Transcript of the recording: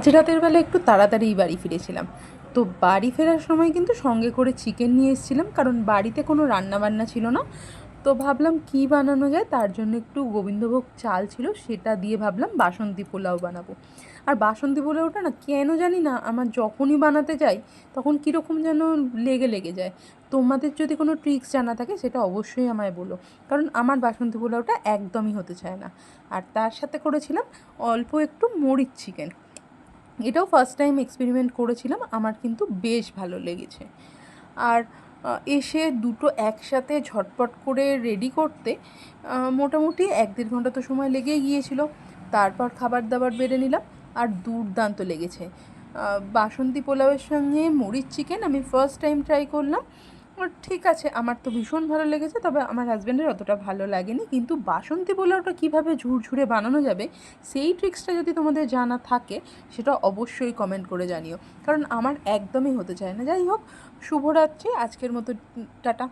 আজ রাতের বেলা একটু তাড়াতাড়ি বাড়ি ফিরেছিলাম। তো বাড়ি ফেরার সময় কিন্তু সঙ্গে করে চিকেন নিয়ে এসেছিলাম, কারণ বাড়িতে কোনো রান্না বান্না ছিল না। তো ভাবলাম কি বানানো যায়, তার জন্য একটু গোবিন্দভোগ চাল ছিল, সেটা দিয়ে ভাবলাম বাসন্তী পোলাও বানাবো। আর বাসন্তী পোলাওটা না কেন জানি না, আমার যখনই বানাতে যাই, তখন কীরকম যেন লেগে লেগে যায়। তোমাদের যদি কোনো ট্রিক্স জানা থাকে, সেটা অবশ্যই আমায় বলো। কারণ আমার বাসন্তী পোলাওটা একদমই হতে চায় না। আর তার সাথে করেছিলাম অল্প একটু মরিচ চিকেন এটাও ফার্স্ট টাইম এক্সপেরিমেন্ট করেছিলাম, আমার কিন্তু বেশ ভালো লেগেছে। আর এসে দুটো একসাথে ঝটপট করে রেডি করতে মোটামুটি এক দেড় ঘণ্টা তো সময় লেগেই গিয়েছিল। তারপর খাবার দাবার বেড়ে নিলাম, আর দুর্দান্ত লেগেছে। বাসন্তী পোলাওয়ের সঙ্গে মরিচ চিকেন আমি ফার্স্ট টাইম ট্রাই করলাম। ঠিক আছে, আমার তো ভীষণ ভালো লেগেছে, তবে আমার হাজব্যান্ডের অতটা ভালো লাগেনি। কিন্তু বাসন্তী পোলাওটা কীভাবে ঝুরঝুরে বানানো যাবে, সেই ট্রিক্সটা যদি তোমাদের জানা থাকে, সেটা অবশ্যই কমেন্ট করে জানিও। কারণ আমার একদমই হতে চায় না। যাই হোক, শুভরাত্রি, আজকের মতো টাটা।